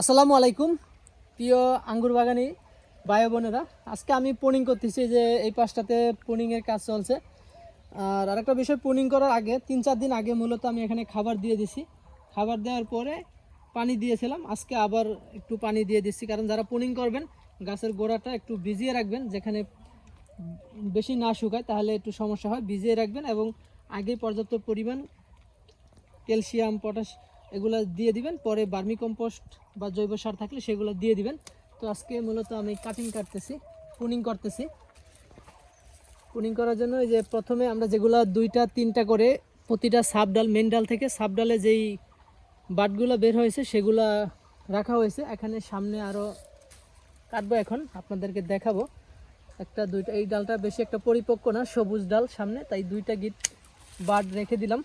আসসালামু আলাইকুম। প্রিয় আঙ্গুর বাগানি ভাই বোনেরা, আজকে আমি পুনিং করতেছি যে এই পাশটাতে পুনিংয়ের কাজ চলছে। আর আরেকটা বিষয় পুনিং করার আগে তিন চার দিন আগে মূলত আমি এখানে খাবার দিয়ে দিছি। খাবার দেওয়ার পরে পানি দিয়েছিলাম, আজকে আবার একটু পানি দিয়ে দিচ্ছি। কারণ যারা পুনিং করবেন, গাছের গোড়াটা একটু ভিজিয়ে রাখবেন, যেখানে বেশি না শুকায়, তাহলে একটু সমস্যা হয়। ভিজিয়ে রাখবেন এবং আগেই পর্যাপ্ত পরিমাণ ক্যালসিয়াম, পটাশ এগুলো দিয়ে দিবেন, পরে বার্মি কম্পোস্ট বা জৈব সার থাকলে সেগুলো দিয়ে দিবেন। তো আজকে মূলত আমি কাটিং কাটতেছি পুনিং করতেছি। পুনিং করার জন্য এই যে প্রথমে আমরা যেগুলো দুইটা, তিনটা করে প্রতিটা সাব ডাল মেন ডাল থেকে সাব ডালে যেই বাটগুলো বের হয়েছে সেগুলা রাখা হয়েছে। এখানে সামনে আরও কাটবো এখন, আপনাদেরকে দেখাবো। একটা, দুইটা, এই ডালটা বেশি একটা পরিপক্ক না, সবুজ ডাল সামনে, তাই দুইটা গিট বাট রেখে দিলাম।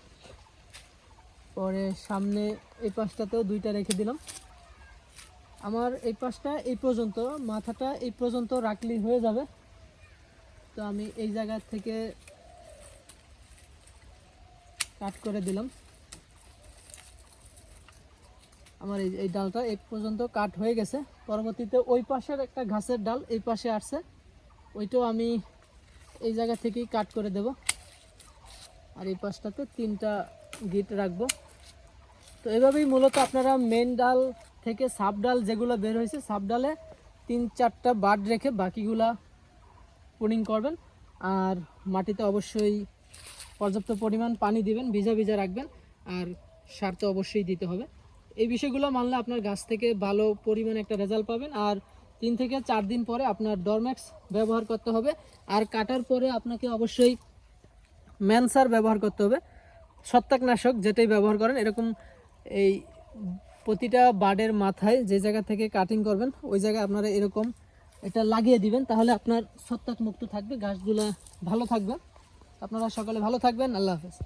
পরে সামনে এই পাশটাতেও দুইটা রেখে দিলাম। আমার এই পাশটা এই পর্যন্ত, মাথাটা এই পর্যন্ত রাখলেই হয়ে যাবে। তো আমি এই জায়গা থেকে কাট করে দিলাম। আমার এই এই ডালটা এই পর্যন্ত কাট হয়ে গেছে। পরবর্তীতে ওই পাশের একটা ঘাসের ডাল এই পাশে আসছে। ওইটাও আমি এই জায়গা থেকেই কাট করে দেব। আর এই পাশটাতে তিনটা গিট রাখব। তো এভাবেই মূলত আপনারা মেন ডাল থেকে সাব ডাল যেগুলো বের হয়েছে সাব ডালে তিন চারটা বাড রেখে বাকিগুলা পুনিং করবেন। আর মাটিতে অবশ্যই পর্যাপ্ত পরিমাণ পানি দিবেন, ভিজা ভিজা রাখবেন, আর সার তো অবশ্যই দিতে হবে। এই বিষয়গুলো মানলে আপনার গাছ থেকে ভালো পরিমাণে একটা রেজাল্ট পাবেন। আর তিন থেকে চার দিন পরে আপনার ডরম্যাক্স ব্যবহার করতে হবে। আর কাটার পরে আপনাকে অবশ্যই ম্যানসার ব্যবহার করতে হবে। ছত্রাকনাশক যেটাই ব্যবহার করেন, এরকম এই প্রতিটা বার্ডের মাথায় যে জায়গা থেকে কাটিং করবেন, ওই জায়গায় আপনারা এরকম এটা লাগিয়ে দিবেন, তাহলে আপনার ছত্রাক মুক্ত থাকবে, গাছগুলো ভালো থাকবে। আপনারা সকালে ভালো থাকবেন, আল্লাহ হাফেজ।